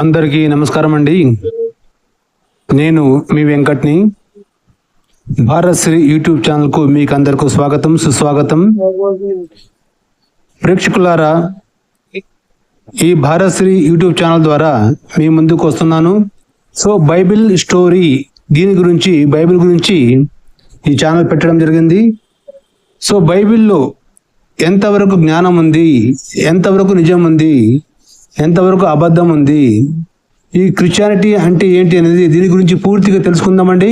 అందరికీ నమస్కారం అండి. నేను మీ వెంకట్ని. భారత్ శ్రీ యూట్యూబ్ ఛానల్కు మీకు అందరికీ స్వాగతం సుస్వాగతం. ప్రేక్షకులారా ఈ భారత్ శ్రీ యూట్యూబ్ ఛానల్ ద్వారా మీ ముందుకు వస్తున్నాను. సో బైబిల్ స్టోరీ దీని గురించి బైబిల్ గురించి ఈ ఛానల్ పెట్టడం జరిగింది. సో బైబిల్లో ఎంతవరకు జ్ఞానం ఉంది ఎంతవరకు నిజం ఉంది ఎంతవరకు అబద్ధం ఉంది? ఈ క్రిస్టియానిటీ అంటే ఏంటి అనేది దీని గురించి పూర్తిగా తెలుసుకుందామండి.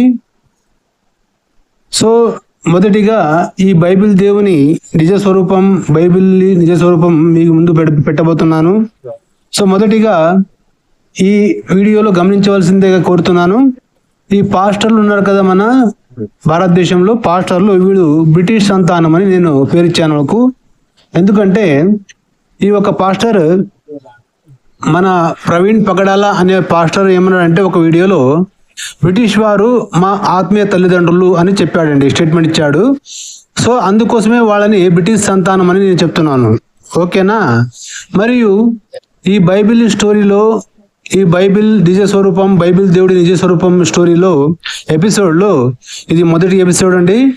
సో మొదటిగా ఈ బైబిల్ దేవుని నిజ స్వరూపం బైబిల్ నిజ స్వరూపం మీకు ముందు పెట్టబోతున్నాను. సో మొదటిగా ఈ వీడియోలో గమనించవలసిందిగా కోరుతున్నాను. ఈ పాస్టర్లు ఉన్నారు కదా మన భారతదేశంలో. పాస్టర్లు వీడు బ్రిటిష్ సంతానం అని నేను పేరిచ్చాను వాళ్ళకు. ఎందుకంటే ఈ ఒక పాస్టర్ మన ప్రవీణ్ పగడాల అనే పాస్టర్ ఏమన్నాడంటే ఒక వీడియోలో బ్రిటిష్ వారు మా ఆత్మీయ తల్లిదండ్రులు అని చెప్పాడండి స్టేట్మెంట్ ఇచ్చాడు. సో అందుకోసమే వాళ్ళని బ్రిటిష్ సంతానం అని నేను చెప్తున్నాను. ఓకేనా? మరియు ఈ బైబిల్ స్టోరీలో ఈ బైబిల్ నిజ స్వరూపం బైబిల్ దేవుడి నిజ స్వరూపం స్టోరీలో ఎపిసోడ్లో ఇది మొదటి ఎపిసోడ్ అండి.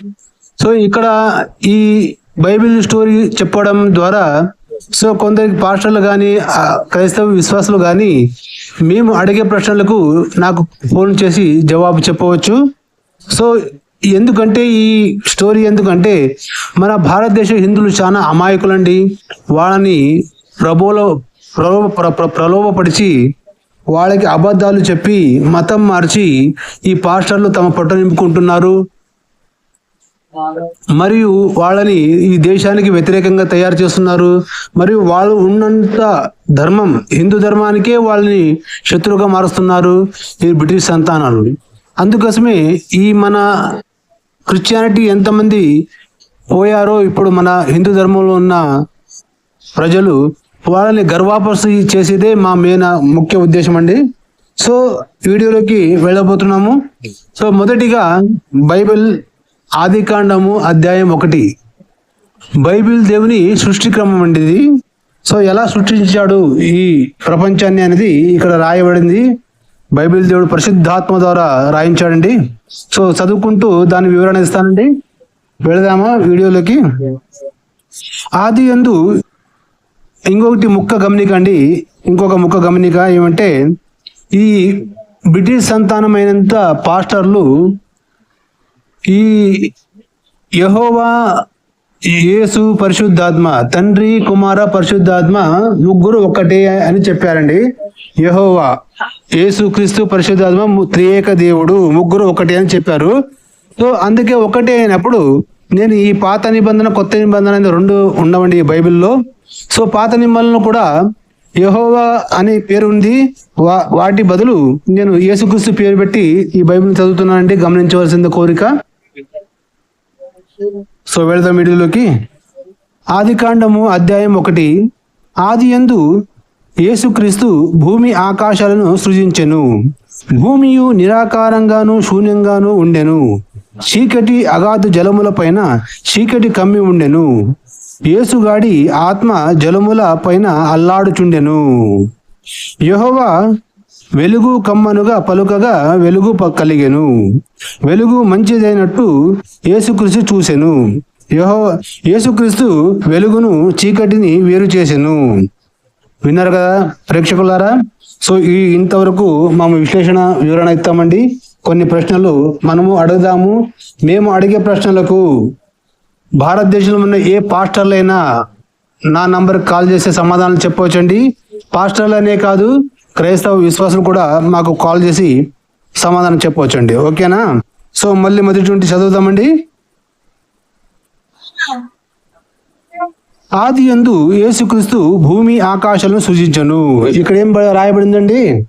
సో ఇక్కడ ఈ బైబిల్ స్టోరీ చెప్పడం ద్వారా సో కొందరికి పాస్టర్లు కానీ క్రైస్తవ విశ్వాసులు కానీ మేము అడిగే ప్రశ్నలకు నాకు ఫోన్ చేసి జవాబు చెప్పవచ్చు. సో ఎందుకంటే ఈ స్టోరీ ఎందుకంటే మన భారతదేశ హిందువులు చాలా అమాయకులండి. వాళ్ళని ప్రభులో ప్రలోభ ప్ర- వాళ్ళకి అబద్ధాలు చెప్పి మతం మార్చి ఈ పాస్టర్లు తమ పట్టు నింపుకుంటున్నారు. మరియు వాళ్ళని ఈ దేశానికి వ్యతిరేకంగా తయారు చేస్తున్నారు. మరియు వాళ్ళు ఉన్నంత ధర్మం హిందూ ధర్మానికే వాళ్ళని శత్రువుగా మారుస్తున్నారు ఈ బ్రిటిష్ సంతానాలు. అందుకోసమే ఈ మన క్రిస్టియానిటీ ఎంతమంది పోయారో ఇప్పుడు మన హిందూ ధర్మంలో ఉన్న ప్రజలు వాళ్ళని గర్వాపసి చేసేదే మా మెయిన్ ముఖ్య ఉద్దేశం అండి. సో వీడియోలోకి వెళ్ళబోతున్నాము. సో మొదటిగా బైబిల్ ఆదికాండము అధ్యాయం ఒకటి. బైబిల్ దేవుని సృష్టి క్రమం అండి ఇది సో ఎలా సృష్టించాడు ఈ ప్రపంచాన్ని అనేది ఇక్కడ రాయబడింది. బైబిల్ దేవుడు పరిశుద్ధాత్మ ద్వారా రాయించాడండి. సో చదువుకుంటూ దాని వివరణ ఇస్తానండి. వెళదామా వీడియోలోకి. ఆది ఎందు ఇంకొకటి ముక్క గమనిక అండి. ఇంకొక ముక్క గమనిక ఏమంటే ఈ బ్రిటిష్ సంతానమైనంత పాస్టర్లు ఈ యహోవా యేసు పరిశుద్ధాత్మ తండ్రి కుమార పరిశుద్ధాత్మ ముగ్గురు ఒక్కటే అని చెప్పారండి. యహోవా యేసు క్రీస్తు పరిశుద్ధాత్మ త్రియేక దేవుడు ముగ్గురు ఒకటే అని చెప్పారు. సో అందుకే ఒకటే అయినప్పుడు నేను ఈ పాత నిబంధన కొత్త నిబంధన అనేది రెండు ఉండవండి ఈ బైబిల్లో. సో పాత నిబంధనలు కూడా యహోవా అనే పేరు ఉంది. వా- వాటి బదులు నేను యేసుక్రీస్తు పేరు పెట్టి ఈ బైబిల్ చదువుతున్నానండి. గమనించవలసింది కోరిక. సో వెళదాం వీడియోలోకి ఆది కాండము అధ్యాయం ఒకటి. ఆది యందు యేసుక్రీస్తు భూమి ఆకాశాలను సృజించెను. భూమియు నిరాకారంగాను శూన్యంగాను ఉండెను. చీకటి అగాధ జలముల పైన చీకటి కమ్మి ఉండెను. యేసుగాడి ఆత్మ జలముల పైన అల్లాడుచుండెను. యహోవా వెలుగు కమ్మనుగా పలుకగా వెలుగు కలిగెను. వెలుగు మంచిదైనట్టు యేసుక్రీస్తు చూసెను. యహో యేసుక్రీస్తు వెలుగును చీకటిని వేరు చేసెను. విన్నారు కదా ప్రేక్షకులారా? సో ఈ ఇంతవరకు మేము విశ్లేషణ వివరణ ఇస్తామండి. కొన్ని ప్రశ్నలు మనము అడుగుదాము. మేము అడిగే ప్రశ్నలకు భారతదేశంలో ఉన్న ఏ పాస్టర్లైనా నా నంబర్కి కాల్ చేసే సమాధానం చెప్పవచ్చండి. పాస్టర్లు అనే కాదు క్రైస్తవ విశ్వాసం కూడా మాకు కాల్ చేసి సమాధానం చెప్పవచ్చండి. ఓకేనా? సో మళ్ళీ మొదటి నుండి చదువుతామండి ఆది యందు యేసుక్రీస్తు భూమి ఆకాశాలను సృజించను. ఇక్కడ ఏం రాయబడిందండి?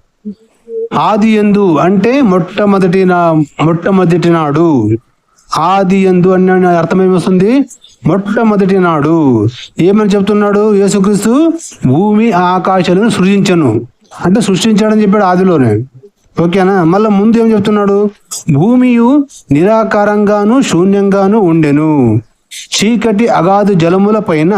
ఆది యందు అంటే మొట్టమొదటి నా మొట్టమొదటి నాడు. ఆది యందు అన్న అర్థం ఏమొస్తుంది మొట్టమొదటి నాడు. ఏమని చెప్తున్నాడు యేసుక్రీస్తు? భూమి ఆకాశాలను సృజించను. అంటే సృష్టించాడని చెప్పాడు ఆదిలోనే. ఓకేనా? మళ్ళీ ముందు ఏం చెప్తున్నాడు? భూమియు నిరాకారంగాను శూన్యంగాను ఉండెను. చీకటి అగాధు జలముల పైన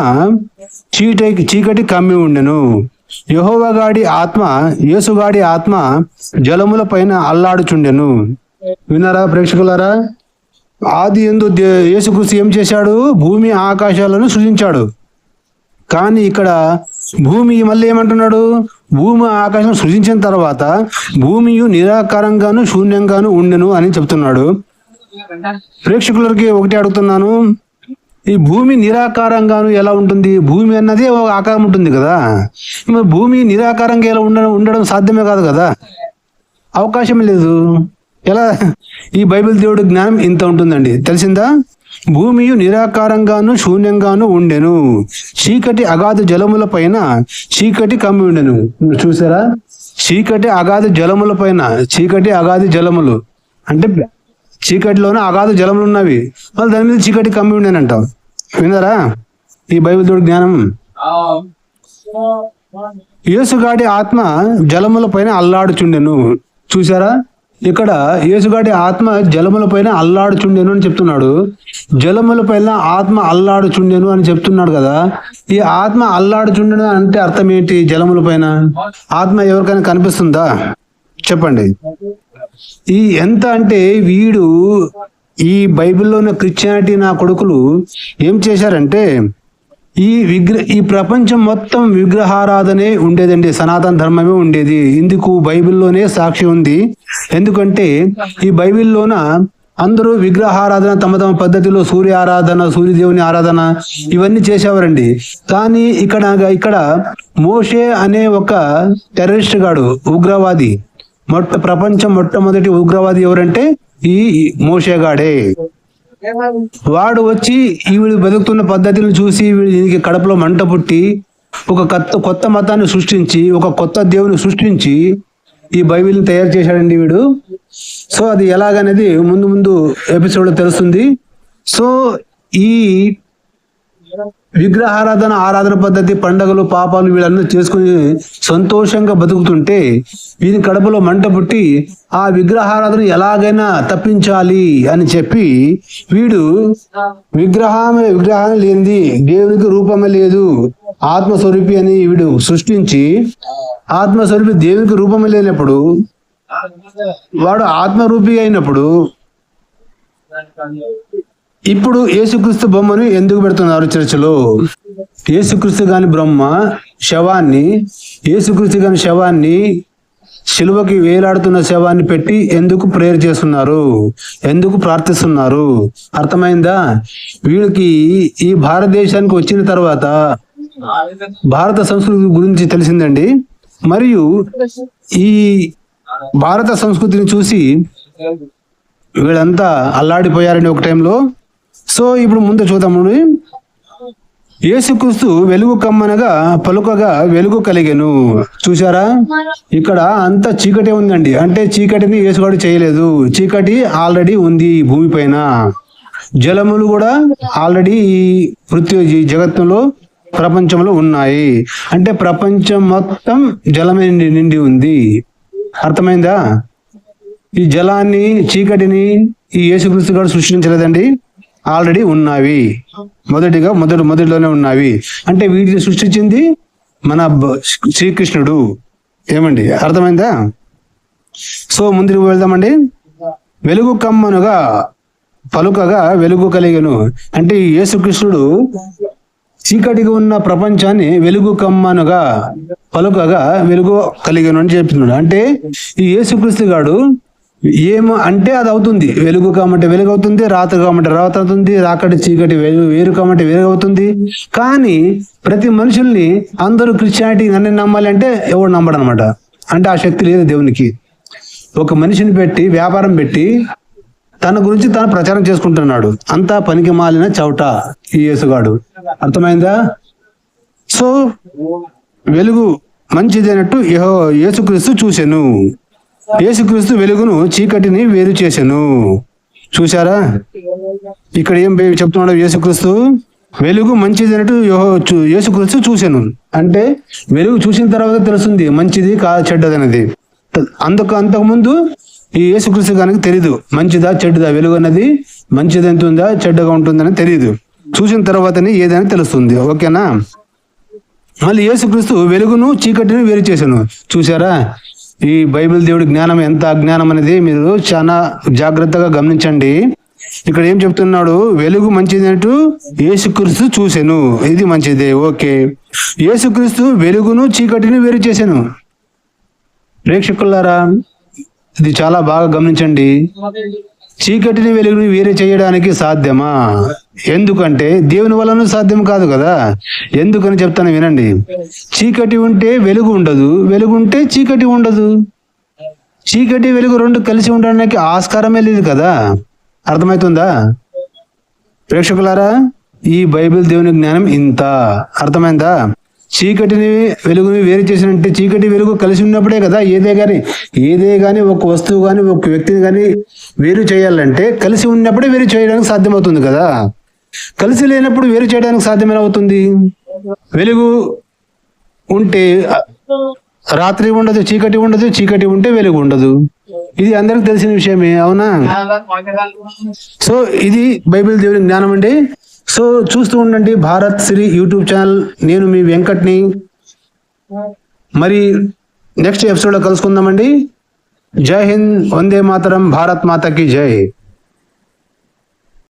చీకటి చీకటి కమ్మి ఉండెను. యహోవగాడి ఆత్మ యేసుగాడి ఆత్మ జలముల పైన అల్లాడుచుండెను. విన్నారా ప్రేక్షకులారా? ఆది ఎందు దే- ఏం చేశాడు? భూమి ఆకాశాలను సృజించాడు. కానీ ఇక్కడ భూమి మళ్ళీ ఏమంటున్నాడు? భూమి ఆకాశం సృజించిన తర్వాత భూమియు నిరాకారంగాను శూన్యంగాను ఉండెను అని చెప్తున్నాడు. ప్రేక్షకులకి ఒకటి అడుగుతున్నాను. ఈ భూమి నిరాకారంగాను ఎలా ఉంటుంది? భూమి అన్నది ఒక ఆకారం ఉంటుంది కదా. మరి భూమి నిరాకారంగా ఎలా ఉండడం ఉండడం సాధ్యమే కాదు కదా. అవకాశం లేదు. ఎలా? ఈ బైబిల్ దేవుడు జ్ఞానం ఇంత ఉంటుందండి. తెలిసిందా? భూమియు నిరాకారంగాను శూన్యంగాను ఉండెను. చీకటి అగాధ జలముల పైన చీకటి కమ్మి ఉండెను. చూసారా? చీకటి అగాధ జలముల పైన చీకటి అగాధి జలములు. అంటే చీకటిలోనే అగాధ జలములు ఉన్నవి. మళ్ళీ దాని మీద చీకటి కమ్మి ఉండేనంట. విన్నారా? ఈ బైబిల్ దేవుడి జ్ఞానం? యేసుగాడి ఆత్మ జలముల పైన అల్లాడుచుండెను. చూసారా? ఇక్కడ యేసుగాడి ఆత్మ జలముల పైన అల్లాడుచుండెను అని చెప్తున్నాడు. జలముల పైన ఆత్మ అల్లాడుచుండెను అని చెప్తున్నాడు కదా. ఈ ఆత్మ అల్లాడుచుండెను అంటే అర్థం ఏంటి జలముల పైన? ఆత్మ ఎవరికైనా కనిపిస్తుందా? చెప్పండి. ఈ ఎంత అంటే వీడు ఈ బైబిల్లో ఉన్న క్రిస్టియానిటీ నా కొడుకులు ఏం చేశారంటే ఈ విగ్ర ఈ ప్రపంచం మొత్తం విగ్రహారాధనే ఉండేదండి సనాతన ధర్మమే ఉండేది. ఇందుకు బైబిల్లోనే సాక్షి ఉంది. ఎందుకంటే ఈ బైబిల్లోన అందరూ విగ్రహారాధన తమ తమ పద్ధతిలో సూర్య ఆరాధన సూర్యదేవుని ఆరాధన ఇవన్నీ చేసేవారండి. కానీ ఇక్కడ ఇక్కడ మోషే అనే ఒక టెర్రరిస్ట్ గాడు ఉగ్రవాది. మొట్ట ప్రపంచం మొట్టమొదటి ఉగ్రవాది ఎవరంటే ఈ మోషేగాడే వాడు వచ్చి ఈవిడు బతుకుతున్న పద్ధతులను చూసి దీనికి కడపలో మంట పుట్టి ఒక కొత్త కొత్త మతాన్ని సృష్టించి ఒక కొత్త దేవుని సృష్టించి ఈ బైబిల్ని తయారు చేశాడండి వీడు. సో అది ఎలాగనేది ముందు ముందు ఎపిసోడ్లో తెలుస్తుంది. సో ఈ విగ్రహారాధన ఆరాధన పద్ధతి పండగలు పాపాలు వీళ్ళన్నీ చేసుకుని సంతోషంగా బతుకుతుంటే వీని కడపలో మంట పుట్టి ఆ విగ్రహారాధన ఎలాగైనా తప్పించాలి అని చెప్పి వీడు విగ్రహమే విగ్రహం లేనిది దేవునికి రూపమే లేదు. ఆత్మస్వరూపి అని వీడు సృష్టించి ఆత్మస్వరూపి దేవునికి రూపమే లేనప్పుడు వాడు ఆత్మరూపి అయినప్పుడు ఇప్పుడు యేసుక్రీస్తు బొమ్మను ఎందుకు పెడుతున్నారు చర్చలో? యేసుక్రీస్తు గాని బ్రహ్మ శవాన్ని యేసుక్రీస్తు గాని శవాన్ని శిలువకి వేలాడుతున్న శవాన్ని పెట్టి ఎందుకు ప్రేయర్ చేస్తున్నారు? ఎందుకు ప్రార్థిస్తున్నారు? అర్థమైందా? వీళ్ళకి ఈ భారతదేశానికి వచ్చిన తర్వాత భారత సంస్కృతి గురించి తెలిసిందండి. మరియు ఈ భారత సంస్కృతిని చూసి వీళ్ళంతా అల్లాడిపోయారండి ఒక టైంలో సో ఇప్పుడు ముందు చూద్దాము యేసుక్రీస్తు వెలుగు కమ్మనగా పలుకగా వెలుగు కలిగెను. చూసారా ఇక్కడ అంత చీకటి ఉందండి. అంటే చీకటిని యేసుగాడు చేయలేదు. చీకటి ఆల్రెడీ ఉంది భూమి భూమిపైన జలములు కూడా ఆల్రెడీ ఈ పృథ్వీ ఈ జగత్తులో ప్రపంచంలో ఉన్నాయి. అంటే ప్రపంచం మొత్తం జలమే నిండి నిండి ఉంది. అర్థమైందా? ఈ జలాన్ని చీకటిని ఈ యేసుక్రీస్తు గారు సృష్టించలేదండి. ఆల్రెడీ ఉన్నవి. మొదటిగా మొదటి మొదటిలోనే ఉన్నవి. అంటే వీటిని సృష్టించింది మన శ్రీకృష్ణుడు. ఏమండి? అర్థమైందా? సో ముందుకు వెళ్దామండి. వెలుగు కమ్మనుగా పలుకగా వెలుగు కలిగను. అంటే యేసుకృష్ణుడు చీకటిగా ఉన్న ప్రపంచాన్ని వెలుగు కమ్మనుగా పలుకగా వెలుగు కలిగను అని చెప్తున్నాడు. అంటే ఈ యేసుక్రీస్తు గాడు ఏమో అంటే అది అవుతుంది. వెలుగు కామంటే వెలుగు అవుతుంది రాత్రి కామంటే రాత్రి అవుతుంది రాకటి చీకటి వెలుగు వేరు కామంటే వేరు అవుతుంది. కానీ ప్రతి మనుషుల్ని అందరూ క్రిస్టియానిటీ నన్ను నమ్మాలి అంటే ఎవడు నమ్మడు అనమాట అంటే ఆ శక్తి లేదు దేవునికి. ఒక మనిషిని పెట్టి వ్యాపారం పెట్టి తన గురించి తాను ప్రచారం చేసుకుంటున్నాడు. అంతా పనికి మాలిన చౌట ఈ యేసుగాడు. అర్థమైందా? సో వెలుగు మంచిదైనట్టు యెహో యేసుక్రీస్తు చూశాను యేసుక్రీస్తు వెలుగును చీకటిని వేరు చేశాను చూశారా? ఇక్కడ ఏం చెప్తున్నాడు యేసుక్రీస్తు? వెలుగు మంచిది అన్నట్టు చూ- యేసుక్రీస్తు చూశాను అంటే వెలుగు చూసిన తర్వాత తెలుస్తుంది మంచిది కా చెడ్డదనేది. అందుకు అంతకుముందు ఈ యేసుక్రీస్తు కనుక తెలియదు మంచిదా చెడ్డదా? వెలుగు అన్నది మంచిది ఎంత ఉందా చెడ్డగా ఉంటుందని తెలియదు చూసిన తర్వాతనే ఏదని తెలుస్తుంది. ఓకేనా? మళ్ళీ యేసుక్రీస్తు వెలుగును చీకటిని వేరు చేశాను చూసారా ఈ బైబిల్ దేవుడి జ్ఞానం ఎంత అజ్ఞానం అనేది మీరు చాలా జాగ్రత్తగా గమనించండి. ఇక్కడ ఏం చెప్తున్నాడు? వెలుగు మంచిది అంటూ యేసుక్రీస్తు చూసెను. ఇది మంచిదే. ఓకే. యేసుక్రీస్తు వెలుగును చీకటిని వేరు చేశాను ప్రేక్షకులారా ఇది చాలా బాగా గమనించండి. చీకటిని వెలుగుని వేరే చేయడానికి సాధ్యమా? ఎందుకంటే దేవుని వలన సాధ్యం కాదు కదా. ఎందుకని చెప్తాను వినండి. చీకటి ఉంటే వెలుగు ఉండదు వెలుగు ఉంటే చీకటి ఉండదు. చీకటి వెలుగు రెండు కలిసి ఉండడానికి ఆస్కారమే లేదు కదా. అర్థమవుతుందా ప్రేక్షకులారా ఈ బైబిల్ దేవుని జ్ఞానం ఇంత. అర్థమైందా? చీకటిని వెలుగుని వేరు చేసినంటే చీకటి వెలుగు కలిసి ఉన్నప్పుడే కదా ఏదే కానీ ఏదే కానీ ఒక వస్తువు కానీ ఒక వ్యక్తిని కానీ వేరు చేయాలంటే కలిసి ఉన్నప్పుడే వేరు చేయడానికి సాధ్యమవుతుంది కదా. కలిసి లేనప్పుడు వేరు చేయడానికి సాధ్యమైన అవుతుంది? వెలుగు ఉంటే రాత్రి ఉండదు చీకటి ఉండదు చీకటి ఉంటే వెలుగు ఉండదు. ఇది అందరికి తెలిసిన విషయమే అవునా? సో ఇది బైబిల్ దేవుని జ్ఞానం అండి. సో చూస్తూ ఉండండి భారత్ శ్రీ యూట్యూబ్ ఛానల్. నేను మీ వెంకట్ని. మరి నెక్స్ట్ ఎపిసోడ్లో కలుసుకుందామండి. జై హింద్ వందే మాతరం భారత్ మాతకి జై.